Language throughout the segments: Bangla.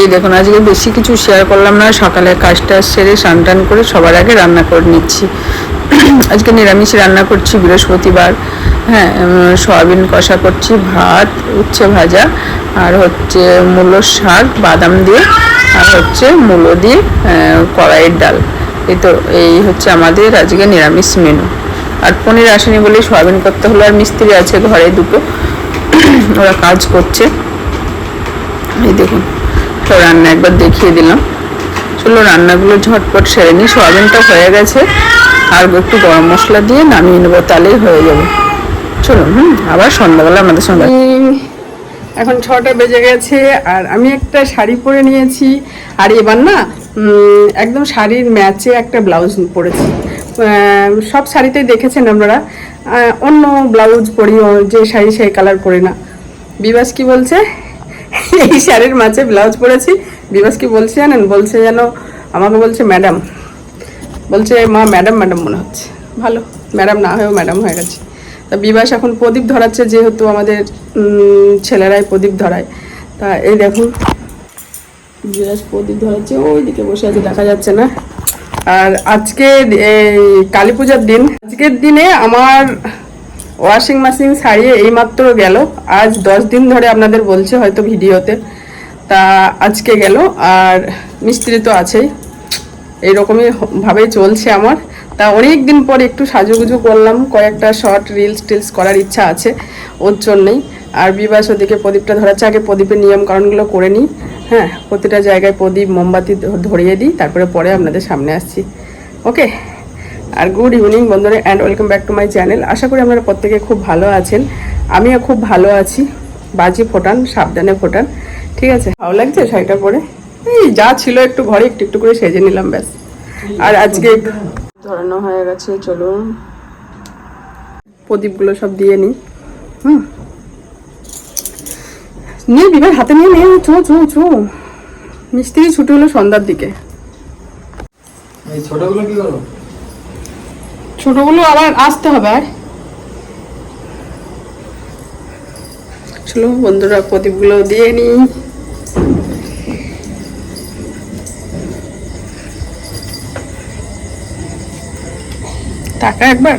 এই দেখুন, আজকে বেশি কিছু শেয়ার করলাম না। সকালে কাজটা সেরে টান করে সবার আগে রান্না করে নিচ্ছি। আজকে নিরামিষ রান্না করছি বৃহস্পতিবার। হ্যাঁ সয়াবিন কষা করছি, ভাত, উচ্ছে ভাজা, আর হচ্ছে মূলো শাক, বাদাম দিয়ে, আর হচ্ছে মূলো দিয়ে কড়াইয়ের ডাল। এই তো, এই হচ্ছে আমাদের আজকে নিরামিষ মেনু আর পনির আসেনি বলে সয়াবিন করতে হলো, আর মিস্ত্রি আছে ঘরে দুটো। ওরা কাজ করছে। এই দেখুন, তো রান্না একবার দেখিয়ে দিলাম। চলো রান্নাগুলো ঝটপট সেরে নিই, সোয়াবিনটা হয়ে গেছে। আর একটু গরম মশলা দিয়ে নামিয়ে নেব, তাহলেই হয়ে যাবে। চলুন হুম, আবার সন্ধ্যাবেলা আমাদের সঙ্গে। এখন ছটা বেজে গেছে, আর আমি একটা শাড়ি পরে নিয়েছি। আর এবার না একদম শাড়ির ম্যাচে একটা ব্লাউজ পরেছি। সব শাড়িতেই দেখেছেন আপনারা। অন্য ব্লাউজ পরি যে শাড়ি সেই কালার পরি না। বিবাস কি বলছে? এই শাড়ির মাঝে ব্লাউজ পরেছি। বিবাস কি বলছে জানেন? বলছে যেন, আমাকে বলছে ম্যাডাম। বলছে, মা, ম্যাডাম ম্যাডাম মনে হচ্ছে। ভালো, ম্যাডাম না হয়েও ম্যাডাম হয়ে গেছে। তা বিবাস এখন প্রদীপ ধরাচ্ছে যেহেতু আমাদের ছেলেরাই প্রদীপ ধরায়। তা এই দেখুন বিবাস প্রদীপ ধরাচ্ছে ওই দিকে বসে আছে, দেখা যাচ্ছে না। আর আজকে কালী পূজার দিন। আজকের দিনে আমার ওয়াশিং মেশিন ছাড়িয়ে এইমাত্র গেল। আজ দশ দিন ধরে আপনাদের বলছে হয়তো ভিডিওতে। তা আজকে গেল, আর মিস্ত্রি তো আছেই। এইরকমই ভাবেই চলছে আমার। তা অনেক দিন পর একটু সাজুগুজু করলাম। কয়েকটা শর্ট রিলস টিলস করার ইচ্ছা আছে ওর জন্যই। আর বিবাস ওদিকে প্রদীপটা ধরাচ্ছে, আগে প্রদীপের নিয়ম কারণগুলো করে নিই। হ্যাঁ প্রতিটা জায়গায় প্রদীপ, মোমবাতি ধরিয়ে দিই, তারপরে পরে আপনাদের সামনে আসছি। ওকে আর গুড ইভিনিং বন্ধুরা and welcome back to my channel আশা করি আপনারা প্রত্যেকে খুব ভালো আছেন। আমিও খুব ভালো আছি। বাজি ফোটান, সাবধানে ফোটান, ঠিক আছে? ভালো লাগছে শাড়িটা পরে? এই যা ছিল একটু ঘরে, একটু একটু করে সেজে নিলাম, ব্যাস। আর আজকে ধরানো হয়ে গেছে, চলুন। প্রদীপগুলো সব দিয়ে নিই। হুম। নিয়ে বিবার হাতে নিয়ে নিয়ে চো চো চো। মিস্ত্রি ছুটি হলো সন্ধ্যার দিকে। এই ছোটগুলো কি করো? ছোটগুলো আবার আসতে হবে আর। চলো বন্ধুরা প্রদীপগুলো দিয়ে টাকা একবার?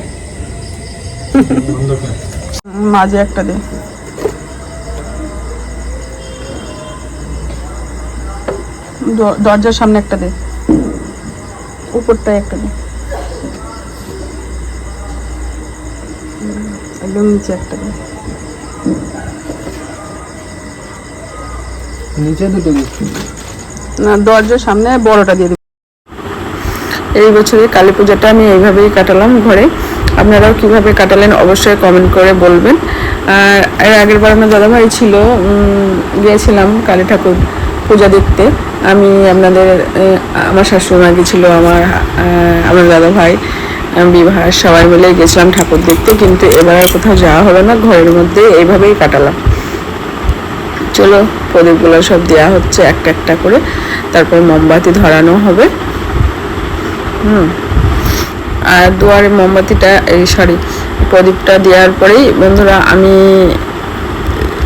মাঝে একটা দে। দরজার সামনে একটা দে। উপরটায় একটা দে। একদম নিচে একটা দে। নিচে দুটো দিচ্ছি না দরজার সামনে বড়টা দিয়ে দিবি। এই বছরের কালী পূজাটা আমি এইভাবেই কাটালাম ঘরে। আপনারাও কীভাবে কাটালেন অবশ্যই কমেন্ট করে বলবেন। আর এর আগের বার আমার দাদাভাই ছিল গিয়েছিলাম কালী ঠাকুর পূজা দেখতে। আমি আপনাদের আমার শাশুড়ি গেছিল আমার আমার দাদাভাই আহ, বিবাহ সবাই মিলে গেছিলাম ঠাকুর দেখতে কিন্তু এবার আর কোথাও যাওয়া হলো না ঘরের মধ্যে এইভাবেই কাটালাম। চলো প্রদীপগুলো সব দেওয়া হচ্ছে একটা একটা করে তারপর মোমবাতি ধরানো হবে। হুম। আর দুয়ারে মোমবাতিটা এই সরি প্রদীপটা দেওয়ার পরেই বন্ধুরা আমি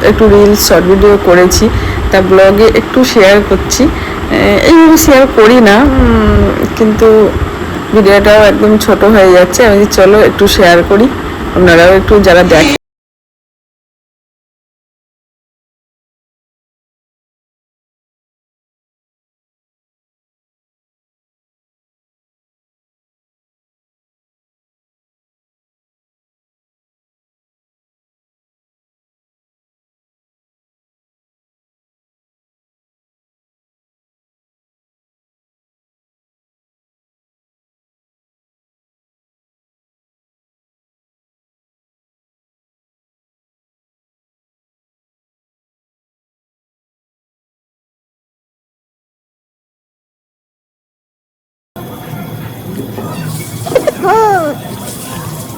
একটু রিলস শর্ট ভিডিও করেছি, তা ব্লগে একটু শেয়ার করছি। এইভাবে শেয়ার করি না কিন্তু ভিডিওটাও একদম ছোট হয়ে যাচ্ছে। আমি চলো একটু শেয়ার করি। আপনারাও একটু যারা দেখেন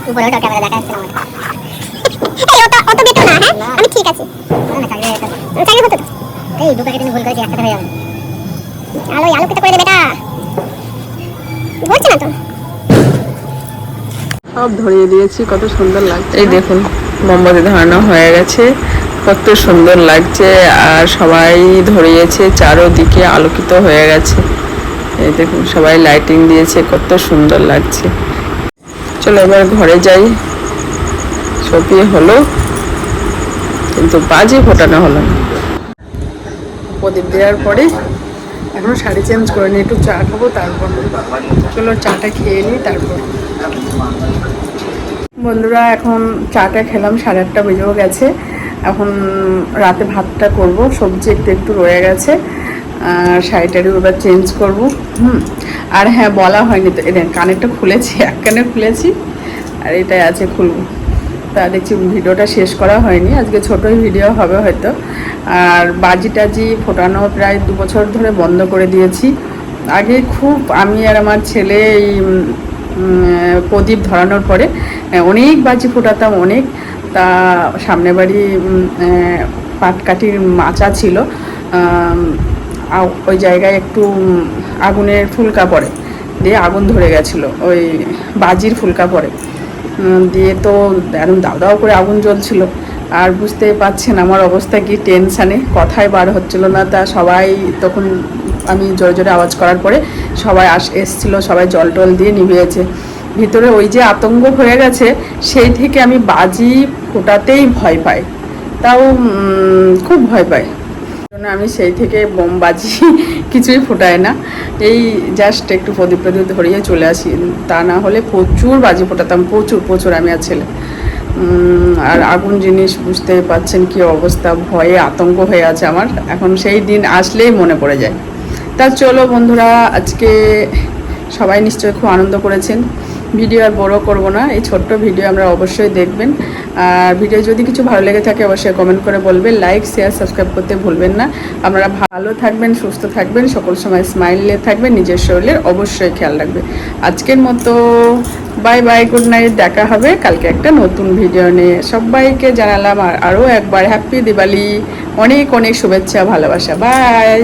উপরে ওটা ক্যামেরা দেখা যাচ্ছে না এই অত অত বেটো না হ্যাঁ? আমি ঠিক আছে। চাকরি চাকরি হতো এই দু প্যাকেট ভুল করেছি একটা হয়ে যাবে আলো আলো করে দে বেটা। বলছে না তো। সব ধরিয়ে দিয়েছি কত সুন্দর লাগছে। এই দেখুন মোমবাতি ধরানো হয়ে গেছে। কত সুন্দর লাগছে আর সবাই ধরিয়েছে চারোদিকে আলোকিত হয়ে গেছে। এই দেখুন, সবাই লাইটিং দিয়েছে, কত সুন্দর লাগছে। চলো এবার ঘরে যাই। সপিয়ে হলো, কিন্তু বাজি ফোটানো হলো না। প্রদীপ দেওয়ার পরে এখনও শাড়ি চেঞ্জ করে নিই একটু চা খাব, তারপর চলো চাটা খেয়ে নিই, তারপর। বন্ধুরা, এখন চাটা খেলাম, সাড়ে আটটা বেজেও গেছে। এখন রাতে ভাতটা করব, সবজি একটু একটু রয়ে গেছে। আর শাড়িটারিও এবার চেঞ্জ করব। হুম, আর হ্যাঁ বলা হয়নি তো। এটা কানেরটা খুলেছি, এক কানে খুলেছি, আর এটাই আছে খুলবো। তা দেখছি ভিডিওটা শেষ করা হয়নি, আজকে ছোটোই ভিডিও হবে হয়তো। আর বাজি টাজি ফোটানো প্রায় দু বছর ধরে বন্ধ করে দিয়েছি। আগে খুব আমি আর আমার ছেলে এই প্রদীপ ধরানোর পরে অনেক বাজি ফোটাতাম, অনেক। তা সামনে বাড়ি পাটকাঠির মাচা ছিল ওই জায়গায় একটু আগুনের ফুলকা পড়ে। দিয়ে আগুন ধরে গেছিল, ওই বাজির ফুলকা পড়ে। দিয়ে তো একদম দাও দাও করে আগুন জ্বলছিল। আর বুঝতে পারছেন আমার অবস্থা কি টেনশানে, কথাই বার হচ্ছিল না। তা সবাই তখন আমি জোরে জোরে আওয়াজ করার পরে সবাই আস, এসছিল, সবাই জল টল দিয়ে নিভিয়েছে। ভিতরে ওই যে আতঙ্ক হয়ে গেছে, সেই থেকে আমি বাজি ফোটাতেই ভয় পাই। তাও খুব ভয় পাই। আমি সেই থেকে বোম বাজি কিছুই ফোটাই না। এই জাস্ট একটু প্রদীপ প্রদীপ ধরিয়ে চলে আসি। তা না হলে প্রচুর বাজি ফোটাতাম, প্রচুর প্রচুর আমি আর ছেলে। আর আগুন জিনিস বুঝতে পারছেন কি অবস্থা, ভয়ে আতঙ্ক হয়ে আছে আমার। এখন সেই দিন আসলেই মনে পড়ে যায়। তা চলো বন্ধুরা, আজকে সবাই নিশ্চয়ই খুব আনন্দ করেছেন। ভিডিও আর বড় করব না, এই ছোট্ট ভিডিও আমরা অবশ্যই দেখবেন। আর ভিডিও যদি কিছু ভালো লেগে থাকে, অবশ্যই কমেন্ট করে বলবেন। লাইক শেয়ার সাবস্ক্রাইব করতে ভুলবেন না। আপনারা ভালো থাকবেন, সুস্থ থাকবেন, সকল সময় স্মাইলে থাকবেন, নিজের শরীরের অবশ্যই খেয়াল রাখবে আজকের মতো বাই বাই গুড নাইট দেখা হবে কালকে একটা নতুন ভিডিও নিয়ে। সবাইকে জানালাম আর আরও একবার হ্যাপি দিওয়ালি। অনেক অনেক শুভেচ্ছা, ভালোবাসা। বাই